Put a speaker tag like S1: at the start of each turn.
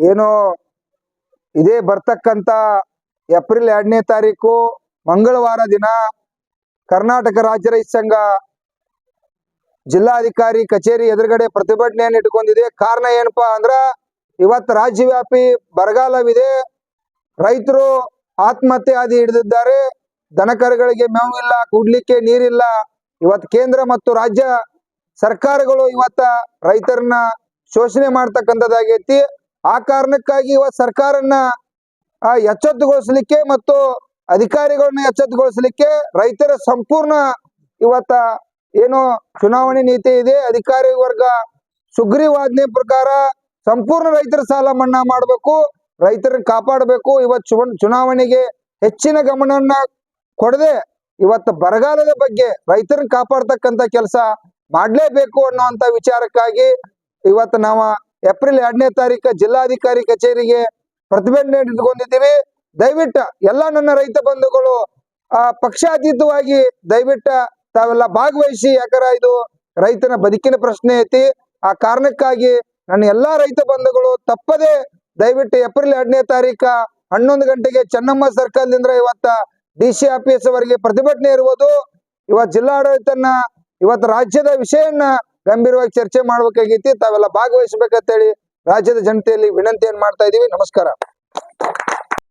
S1: ಏನು ಇದೇ ಬರ್ತಕ್ಕಂತ ಏಪ್ರಿಲ್ ಎರಡನೇ ತಾರೀಕು ಮಂಗಳವಾರ ದಿನ ಕರ್ನಾಟಕ ರಾಜ್ಯ ರೈತ ಸಂಘ ಜಿಲ್ಲಾಧಿಕಾರಿ ಕಚೇರಿ ಎದುರುಗಡೆ ಪ್ರತಿಭಟನೆಯನ್ನು ಇಟ್ಕೊಂಡಿದೆ. ಕಾರಣ ಏನಪ್ಪಾ ಅಂದ್ರ ಇವತ್ತು ರಾಜ್ಯವ್ಯಾಪಿ ಬರಗಾಲವಿದೆ. ರೈತರು ಆತ್ಮಹತ್ಯೆ ಆದಿ ಹಿಡಿದಿದ್ದಾರೆ ದನಕರುಗಳಿಗೆ ಮೇವಿಲ್ಲ ಕುಡ್ಲಿಕ್ಕೆ ನೀರಿಲ್ಲ. ಇವತ್ತು ಕೇಂದ್ರ ಮತ್ತು ರಾಜ್ಯ ಸರ್ಕಾರಗಳು ಇವತ್ತ ರೈತರನ್ನ ಶೋಷಣೆ ಮಾಡ್ತಕ್ಕಂಥದ್ದಾಗೈತಿ. ಆ ಕಾರಣಕ್ಕಾಗಿ ಇವತ್ತು ಸರ್ಕಾರನ್ನ ಎಚ್ಚೆತ್ತುಗೊಳಿಸ್ಲಿಕ್ಕೆ ಮತ್ತು ಅಧಿಕಾರಿಗಳನ್ನ ಎಚ್ಚೆತ್ತುಗೊಳಿಸ್ಲಿಕ್ಕೆ ರೈತರ ಸಂಪೂರ್ಣ ಇವತ್ತ ಏನು ಚುನಾವಣೆ ನೀತಿ ಇದೆ, ಅಧಿಕಾರಿ ವರ್ಗ ಸುಗ್ರೀವಾಜ್ಞೆ ಪ್ರಕಾರ ಸಂಪೂರ್ಣ ರೈತರ ಸಾಲ ಮನ್ನಾ ಮಾಡಬೇಕು, ರೈತರನ್ನ ಕಾಪಾಡಬೇಕು. ಇವತ್ತು ಚುನ- ಚುನಾವಣೆಗೆ ಹೆಚ್ಚಿನ ಗಮನವನ್ನ ಕೊಡದೆ ಇವತ್ತು ಬರಗಾಲದ ಬಗ್ಗೆ ರೈತರನ್ನ ಕಾಪಾಡ್ತಕ್ಕಂತ ಕೆಲಸ ಮಾಡಲೇಬೇಕು ಅನ್ನುವಂತ ವಿಚಾರಕ್ಕಾಗಿ ಇವತ್ತು ನಾವು ಏಪ್ರಿಲ್ ಎರಡನೇ ತಾರೀಕು ಜಿಲ್ಲಾಧಿಕಾರಿ ಕಚೇರಿಗೆ ಪ್ರತಿಭಟನೆ ಇಟ್ಕೊಂಡಿದ್ದೀವಿ ದಯವಿಟ್ಟು ಎಲ್ಲ ನನ್ನ ರೈತ ಬಂಧುಗಳು, ಆ, ಪಕ್ಷಾತೀತವಾಗಿ ದಯವಿಟ್ಟು ತಾವೆಲ್ಲ ಭಾಗವಹಿಸಿ. ಯಾಕಂದ್ರ ಇದು ರೈತನ ಬದುಕಿನ ಪ್ರಶ್ನೆ ಐತಿ. ಆ ಕಾರಣಕ್ಕಾಗಿ ನನ್ನ ಎಲ್ಲಾ ರೈತ ಬಂಧುಗಳು ತಪ್ಪದೆ ದಯವಿಟ್ಟು ಏಪ್ರಿಲ್ ಎರಡನೇ ತಾರೀಕ ಹನ್ನೊಂದು ಗಂಟೆಗೆ ಚೆನ್ನಮ್ಮ ಸರ್ಕಲ್ನಿಂದ ಇವತ್ತ ಡಿ ಸಿ ಆಫೀಸ್ ವರೆಗೆ ಪ್ರತಿಭಟನೆ ಇರುವುದು ಇವತ್ತು ಜಿಲ್ಲಾಡಳಿತನ, ಇವತ್ತು ರಾಜ್ಯದ ವಿಷಯನ್ನ ಗಂಭೀರವಾಗಿ ಚರ್ಚೆ ಮಾಡ್ಬೇಕಾಗೈತಿ. ತಾವೆಲ್ಲ ಭಾಗವಹಿಸ್ಬೇಕಂತೇಳಿ ರಾಜ್ಯದ ಜನತೆಯಲ್ಲಿ ವಿನಂತಿಯನ್ನು ಮಾಡ್ತಾ ಇದ್ದೀವಿ. ನಮಸ್ಕಾರ.